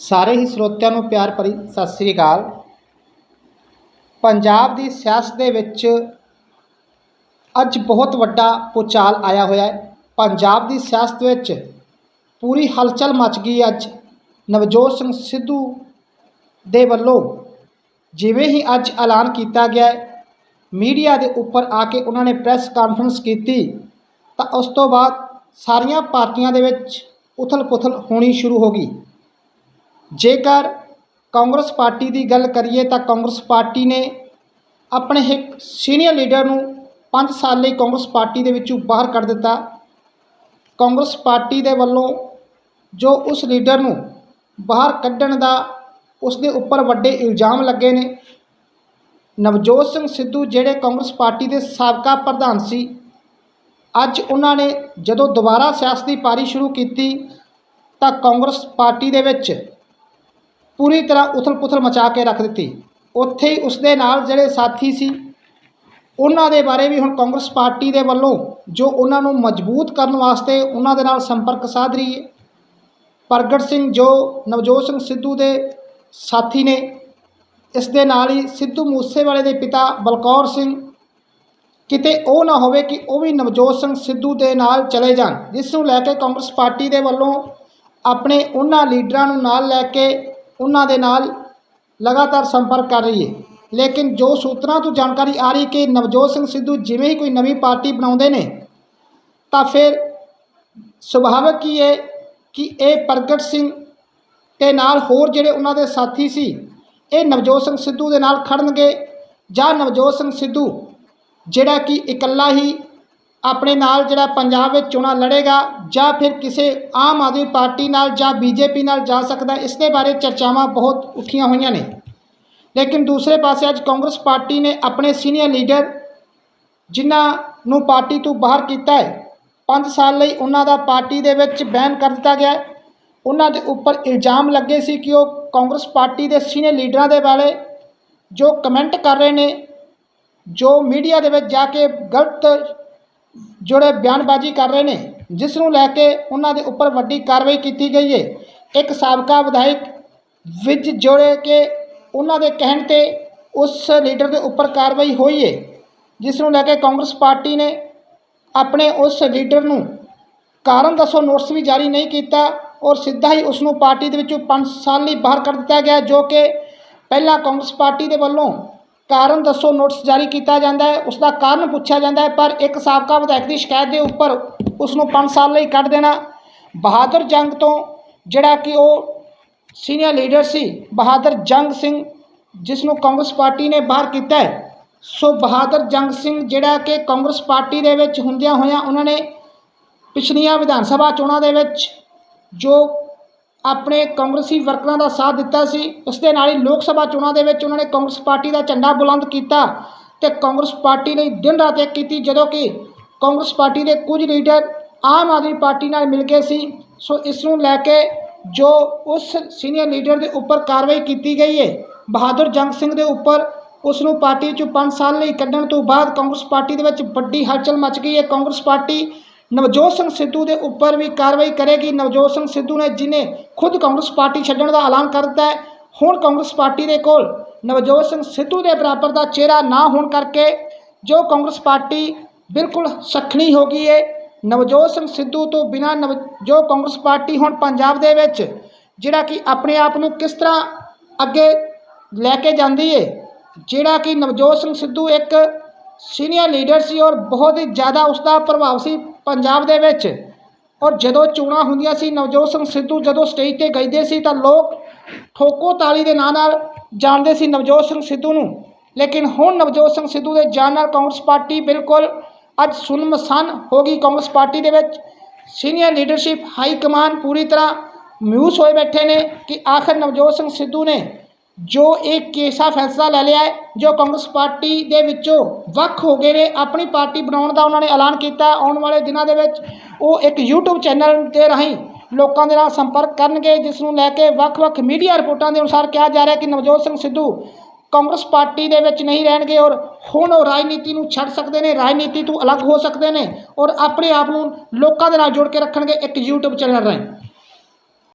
ਸਾਰੇ ਹੀ ਸਰੋਤਿਆਂ ਨੂੰ ਪਿਆਰ ਭਰੀ ਸਤਿ ਸ੍ਰੀ ਅਕਾਲ। ਪੰਜਾਬ ਦੀ ਸਿਆਸਤ ਦੇ ਵਿੱਚ ਅੱਜ ਬਹੁਤ ਵੱਡਾ ਭੂਚਾਲ ਆਇਆ ਹੋਇਆ ਹੈ। ਪੰਜਾਬ ਦੀ ਸਿਆਸਤ ਵਿੱਚ ਪੂਰੀ ਹਲਚਲ ਮਚ ਗਈ ਅੱਜ। ਨਵਜੋਤ ਸਿੰਘ ਸਿੱਧੂ ਦੇ ਵੱਲੋਂ ਜਿਵੇਂ ਹੀ ਅੱਜ ਐਲਾਨ ਕੀਤਾ ਗਿਆ ਮੀਡੀਆ ਦੇ ਉੱਪਰ ਆ ਕੇ ਉਹਨਾਂ ਨੇ ਪ੍ਰੈਸ ਕਾਨਫਰੰਸ ਕੀਤੀ, ਤਾਂ ਉਸ ਤੋਂ ਬਾਅਦ ਸਾਰੀਆਂ ਪਾਰਟੀਆਂ ਦੇ ਵਿੱਚ ਉਥਲ-ਪੁਥਲ ਹੋਣੀ ਸ਼ੁਰੂ ਹੋ ਗਈ। ਜੇਕਰ ਕਾਂਗਰਸ ਪਾਰਟੀ ਦੀ ਗੱਲ ਕਰੀਏ ਤਾਂ ਕਾਂਗਰਸ ਪਾਰਟੀ ਨੇ ਆਪਣੇ ਇੱਕ ਸੀਨੀਅਰ ਲੀਡਰ ਨੂੰ 5 ਸਾਲ ਲਈ ਕਾਂਗਰਸ ਪਾਰਟੀ ਦੇ ਵਿੱਚੋਂ ਬਾਹਰ ਕੱਢ ਦਿੱਤਾ। ਕਾਂਗਰਸ ਪਾਰਟੀ ਦੇ ਵੱਲੋਂ ਜੋ ਉਸ ਲੀਡਰ ਨੂੰ ਬਾਹਰ ਕੱਢਣ ਦਾ ਉਸ ਦੇ ਉੱਪਰ ਵੱਡੇ ਇਲਜ਼ਾਮ ਲੱਗੇ ਨੇ। ਨਵਜੋਤ ਸਿੰਘ ਸਿੱਧੂ ਜਿਹੜੇ ਕਾਂਗਰਸ ਪਾਰਟੀ ਦੇ ਸਾਬਕਾ ਪ੍ਰਧਾਨ ਸੀ, ਅੱਜ ਉਹਨਾਂ ਨੇ ਜਦੋਂ ਦੁਬਾਰਾ ਸਿਆਸਤੀ ਪਾਰੀ ਸ਼ੁਰੂ ਕੀਤੀ ਤਾਂ ਕਾਂਗਰਸ ਪਾਰਟੀ ਦੇ ਵਿੱਚ ਪੂਰੀ ਤਰ੍ਹਾਂ ਉਥਲ-ਪੁਥਲ ਮਚਾ ਕੇ ਰੱਖ ਦਿੱਤੀ। ਉੱਥੇ ਹੀ ਉਸ ਦੇ ਨਾਲ ਜਿਹੜੇ ਸਾਥੀ ਸੀ, ਉਹਨਾਂ ਦੇ ਬਾਰੇ ਵੀ ਹੁਣ ਕਾਂਗਰਸ ਪਾਰਟੀ ਦੇ ਵੱਲੋਂ ਜੋ ਉਹਨਾਂ ਨੂੰ ਮਜ਼ਬੂਤ ਕਰਨ ਵਾਸਤੇ ਉਹਨਾਂ ਦੇ ਨਾਲ ਸੰਪਰਕ ਸਾਧ ਰਹੀ ਹੈ। ਪ੍ਰਗਟ ਸਿੰਘ ਜੋ, ਨਵਜੋਤ ਸਿੰਘ ਸਿੱਧੂ ਦੇ ਸਾਥੀ ਨੇ, ਇਸ ਦੇ ਨਾਲ ਹੀ ਸਿੱਧੂ ਮੂਸੇਵਾਲੇ ਦੇ ਪਿਤਾ ਬਲਕੌਰ ਸਿੰਘ, ਕਿਤੇ ਉਹ ਨਾ ਹੋਵੇ ਕਿ ਉਹ ਵੀ ਨਵਜੋਤ ਸਿੰਘ ਸਿੱਧੂ ਦੇ ਨਾਲ ਚਲੇ ਜਾਣ। ਜਿਸ ਨੂੰ ਲੈ ਕੇ ਕਾਂਗਰਸ ਪਾਰਟੀ ਦੇ ਵੱਲੋਂ ਆਪਣੇ ਉਹਨਾਂ ਲੀਡਰਾਂ ਨੂੰ ਨਾਲ ਲੈ ਕੇ ਉਹਨਾਂ ਦੇ ਨਾਲ ਲਗਾਤਾਰ ਸੰਪਰਕ ਕਰ ਰਹੀ ਹੈ। ਲੇਕਿਨ ਜੋ ਸੂਤਰਾਂ ਤੋਂ ਜਾਣਕਾਰੀ ਆ ਰਹੀ ਕਿ ਨਵਜੋਤ ਸਿੰਘ ਸਿੱਧੂ ਜਿਵੇਂ ਹੀ ਕੋਈ ਨਵੀਂ ਪਾਰਟੀ ਬਣਾਉਂਦੇ ਨੇ, ਤਾਂ ਫਿਰ ਸੁਭਾਵਿਕ ਹੀ ਹੈ ਕਿ ਇਹ ਪ੍ਰਗਟ ਸਿੰਘ ਤੇ ਨਾਲ ਹੋਰ ਜਿਹੜੇ ਉਹਨਾਂ ਦੇ ਸਾਥੀ ਸੀ, ਇਹ ਨਵਜੋਤ ਸਿੰਘ ਸਿੱਧੂ ਦੇ ਨਾਲ ਖੜਨਗੇ ਜਾਂ ਨਵਜੋਤ ਸਿੰਘ ਸਿੱਧੂ ਜਿਹੜਾ ਕਿ ਇਕੱਲਾ ਹੀ ਆਪਣੇ ਨਾਲ ਜਿਹੜਾ ਪੰਜਾਬ ਵਿੱਚ ਚੋਣਾਂ ਲੜੇਗਾ ਜਾਂ ਫਿਰ ਕਿਸੇ ਆਮ ਆਦਮੀ ਪਾਰਟੀ ਨਾਲ ਜਾਂ ਬੀਜੇਪੀ ਨਾਲ ਜਾ ਸਕਦਾ, ਇਸ ਦੇ ਬਾਰੇ ਚਰਚਾਵਾਂ ਬਹੁਤ ਉੱਠੀਆਂ ਹੋਈਆਂ ਨੇ। ਲੇਕਿਨ ਦੂਸਰੇ ਪਾਸੇ ਅੱਜ ਕਾਂਗਰਸ ਪਾਰਟੀ ਨੇ ਆਪਣੇ ਸੀਨੀਅਰ ਲੀਡਰ ਜਿਨ੍ਹਾਂ ਨੂੰ ਪਾਰਟੀ ਤੋਂ ਬਾਹਰ ਕੀਤਾ ਹੈ 5 ਸਾਲ ਲਈ ਉਹਨਾਂ ਦਾ ਪਾਰਟੀ ਦੇ ਵਿੱਚ ਬੈਨ ਕਰ ਦਿੱਤਾ ਗਿਆ ਉਹਨਾਂ ਦੇ ਉੱਪਰ ਇਲਜ਼ਾਮ ਲੱਗੇ ਸੀ ਕਿ ਉਹ ਕਾਂਗਰਸ ਪਾਰਟੀ ਦੇ ਸੀਨੀਅਰ ਲੀਡਰਾਂ ਦੇ ਬਾਰੇ ਜੋ ਕਮੈਂਟ ਕਰ ਰਹੇ ਨੇ, ਜੋ ਮੀਡੀਆ ਦੇ ਵਿੱਚ ਜਾ ਕੇ ਗਲਤ ਜਿਹੜੇ ਬਿਆਨਬਾਜ਼ੀ ਕਰ ਰਹੇ ਨੇ ਜਿਸ ਨੂੰ ਲੈ ਕੇ ਉਹਨਾਂ ਦੇ ਉੱਪਰ ਵੱਡੀ ਕਾਰਵਾਈ ਕੀਤੀ ਗਈ ਹੈ ਇੱਕ ਸਾਬਕਾ ਵਿਧਾਇਕ ਵਿੱਚ ਜੋੜੇ ਕਿ ਉਹਨਾਂ ਦੇ ਕਹਿਣ ਤੇ ਉਸ ਲੀਡਰ ਦੇ ਉੱਪਰ ਕਾਰਵਾਈ ਹੋਈ ਹੈ ਜਿਸ ਨੂੰ ਲੈ ਕੇ ਕਾਂਗਰਸ ਪਾਰਟੀ ਨੇ ਆਪਣੇ ਉਸ ਲੀਡਰ ਨੂੰ ਕਾਰਨ ਦੱਸੋ ਨੋਟਿਸ ਵੀ ਜਾਰੀ ਨਹੀਂ ਕੀਤਾ ਔਰ ਸਿੱਧਾ ਹੀ ਉਸ ਨੂੰ ਪਾਰਟੀ ਦੇ ਵਿੱਚੋਂ 5 ਸਾਲ ਲਈ ਬਾਹਰ ਕਰ ਦਿੱਤਾ ਗਿਆ, ਜੋ ਕਿ ਪਹਿਲਾਂ ਕਾਂਗਰਸ ਪਾਰਟੀ ਦੇ ਵੱਲੋਂ ਕਾਰਨ ਦੱਸੋ ਨੋਟਿਸ ਜਾਰੀ ਕੀਤਾ ਜਾਂਦਾ ਹੈ ਉਸ ਦਾ ਕਾਰਨ ਪੁੱਛਿਆ ਜਾਂਦਾ ਹੈ, ਪਰ ਇੱਕ ਸਾਬਕਾ ਵਿਧਾਇਕ ਦੀ ਸ਼ਿਕਾਇਤ ਦੇ ਉੱਪਰ ਉਸ ਨੂੰ 5 ਸਾਲ ਲਈ ਕੱਢ ਦੇਣਾ। ਬਹਾਦਰ ਜੰਗ ਤੋਂ ਜਿਹੜਾ ਕਿ ਉਹ ਸੀਨੀਅਰ ਲੀਡਰ ਸੀ, ਬਹਾਦਰ ਜੰਗ ਸਿੰਘ ਜਿਸ ਨੂੰ ਕਾਂਗਰਸ ਪਾਰਟੀ ਨੇ ਬਾਹਰ ਕੀਤਾ ਹੈ। ਸੋ ਬਹਾਦਰ ਜੰਗ ਸਿੰਘ ਜਿਹੜਾ ਕਿ ਕਾਂਗਰਸ ਪਾਰਟੀ ਦੇ ਵਿੱਚ ਹੁੰਦਿਆਂ ਹੋਇਆਂ ਉਹਨਾਂ ਨੇ ਪਿਛਲੀਆਂ ਵਿਧਾਨ ਸਭਾ ਚੋਣਾਂ ਦੇ ਵਿੱਚ ਜੋ ਆਪਣੇ ਕਾਂਗਰਸੀ ਵਰਕਰਾਂ ਦਾ ਸਾਥ ਦਿੱਤਾ ਸੀ। ਉਸ ਦੇ ਨਾਲ ਹੀ ਲੋਕ ਸਭਾ ਚੋਣਾਂ ਦੇ ਵਿੱਚ ਉਹਨਾਂ ਨੇ ਕਾਂਗਰਸ ਪਾਰਟੀ ਦਾ ਝੰਡਾ ਬੁਲੰਦ ਕੀਤਾ ਤੇ ਕਾਂਗਰਸ ਪਾਰਟੀ ਲਈ ਦਿਨ ਰਾਤ ਇੱਕ ਕੀਤੀ, ਜਦੋਂ ਕਿ ਕਾਂਗਰਸ ਪਾਰਟੀ ਦੇ ਕੁਝ ਲੀਡਰ ਆਮ ਆਦਮੀ ਪਾਰਟੀ ਨਾਲ ਮਿਲ ਗਏ ਸੀ। ਸੋ ਇਸ ਨੂੰ ਲੈ ਕੇ ਜੋ ਉਸ ਸੀਨੀਅਰ ਲੀਡਰ ਦੇ ਉੱਪਰ ਕਾਰਵਾਈ ਕੀਤੀ ਗਈ ਹੈ, ਬਹਾਦਰ ਜੰਗ ਸਿੰਘ ਦੇ ਉੱਪਰ, ਉਸ ਨੂੰ ਪਾਰਟੀ ਚੋਂ 5 ਸਾਲ ਲਈ ਕੱਢਣ ਤੋਂ ਬਾਅਦ ਕਾਂਗਰਸ ਪਾਰਟੀ ਦੇ ਵਿੱਚ ਵੱਡੀ ਹਲਚਲ ਮਚ ਗਈ ਹੈ। ਕਾਂਗਰਸ ਪਾਰਟੀ ਨਵਜੋਤ ਸਿੰਘ ਸਿੱਧੂ ਦੇ ਉੱਪਰ ਵੀ ਕਾਰਵਾਈ ਕਰੇਗੀ। ਨਵਜੋਤ ਸਿੰਘ ਸਿੱਧੂ ਨੇ ਜਿਨੇ ਖੁਦ ਕਾਂਗਰਸ ਪਾਰਟੀ ਛੱਡਣ ਦਾ ਐਲਾਨ ਕਰ ਦਿੱਤਾ ਹੈ, ਹੁਣ ਕਾਂਗਰਸ ਪਾਰਟੀ ਦੇ ਕੋਲ ਨਵਜੋਤ ਸਿੰਘ ਸਿੱਧੂ ਦੇ ਬਰਾਬਰ ਦਾ ਚਿਹਰਾ ਨਾ ਹੋਣ ਕਰਕੇ ਜੋ ਕਾਂਗਰਸ ਪਾਰਟੀ ਬਿਲਕੁਲ ਸਖਣੀ ਹੋ ਗਈ ਹੈ ਨਵਜੋਤ ਸਿੰਘ ਸਿੱਧੂ ਤੋਂ ਬਿਨਾਂ ਨਵ ਜੋ ਕਾਂਗਰਸ ਪਾਰਟੀ ਹੁਣ ਪੰਜਾਬ ਦੇ ਵਿੱਚ ਜਿਹੜਾ ਕਿ ਆਪਣੇ ਆਪ ਨੂੰ ਕਿਸ ਤਰ੍ਹਾਂ ਅੱਗੇ ਲੈ ਕੇ ਜਾਂਦੀ ਹੈ ਜਿਹੜਾ ਕਿ ਨਵਜੋਤ ਸਿੰਘ ਸਿੱਧੂ ਇੱਕ ਸੀਨੀਅਰ ਲੀਡਰ ਸੀ ਔਰ ਬਹੁਤ ਹੀ ਜ਼ਿਆਦਾ ਉਸ ਦਾ ਪ੍ਰਭਾਵ ਸੀ ਪੰਜਾਬ ਦੇ ਵਿੱਚ। ਔਰ ਜਦੋਂ ਚੋਣਾਂ ਹੁੰਦੀਆਂ ਸੀ, ਨਵਜੋਤ ਸਿੰਘ ਸਿੱਧੂ ਜਦੋਂ ਸਟੇਜ ਤੇ ਗਈਦੇ ਸੀ ਤਾਂ ਲੋਕ ਠੋਕੋ ਤਾਲੀ ਦੇ ਨਾਂ ਨਾਲ ਜਾਣਦੇ ਸੀ ਨਵਜੋਤ ਸਿੰਘ ਸਿੱਧੂ ਨੂੰ। ਲੇਕਿਨ ਹੁਣ ਨਵਜੋਤ ਸਿੰਘ ਸਿੱਧੂ ਦੇ ਜਾਣ ਨਾਲ ਕਾਂਗਰਸ ਪਾਰਟੀ ਬਿਲਕੁਲ ਅੱਜ ਸੁਨਮਸਾਨ ਹੋ ਗਈ ਕਾਂਗਰਸ ਪਾਰਟੀ ਦੇ ਵਿੱਚ। ਸੀਨੀਅਰ ਲੀਡਰਸ਼ਿਪ ਹਾਈ ਕਮਾਨ ਪੂਰੀ ਤਰ੍ਹਾਂ ਮਿਊਸ ਹੋਏ ਬੈਠੇ ਨੇ ਕਿ ਆਖਰ ਨਵਜੋਤ ਸਿੰਘ ਸਿੱਧੂ ਨੇ ਜੋ ਇਹ ਕੇਸਾ ਫੈਸਲਾ ਲੈ ਲਿਆ ਹੈ, ਜੋ ਕਾਂਗਰਸ ਪਾਰਟੀ ਦੇ ਵਿੱਚੋਂ ਵੱਖ ਹੋ ਗਏ ਨੇ, ਆਪਣੀ ਪਾਰਟੀ ਬਣਾਉਣ ਦਾ ਉਹਨਾਂ ਨੇ ਐਲਾਨ ਕੀਤਾ, ਆਉਣ ਵਾਲੇ ਦਿਨਾਂ ਦੇ ਵਿੱਚ ਉਹ ਇੱਕ YouTube ਚੈਨਲ ਦੇ ਰਾਹੀਂ ਲੋਕਾਂ ਦੇ ਨਾਲ ਸੰਪਰਕ ਕਰਨਗੇ, ਜਿਸ ਨੂੰ ਲੈ ਕੇ ਵੱਖ-ਵੱਖ ਮੀਡੀਆ ਰਿਪੋਰਟਾਂ ਦੇ ਅਨੁਸਾਰ ਕਿਹਾ ਜਾ ਰਿਹਾ ਕਿ ਨਵਜੋਤ ਸਿੰਘ ਸਿੱਧੂ ਕਾਂਗਰਸ ਪਾਰਟੀ ਦੇ ਵਿੱਚ ਨਹੀਂ ਰਹਿਣਗੇ ਔਰ ਹੁਣ ਉਹ ਰਾਜਨੀਤੀ ਨੂੰ ਛੱਡ ਸਕਦੇ ਨੇ, ਰਾਜਨੀਤੀ ਤੋਂ ਅਲੱਗ ਹੋ ਸਕਦੇ ਨੇ ਔਰ ਆਪਣੇ ਆਪ ਨੂੰ ਲੋਕਾਂ ਦੇ ਨਾਲ ਜੋੜ ਕੇ ਰੱਖਣਗੇ ਇੱਕ YouTube ਚੈਨਲ ਰਾਹੀਂ।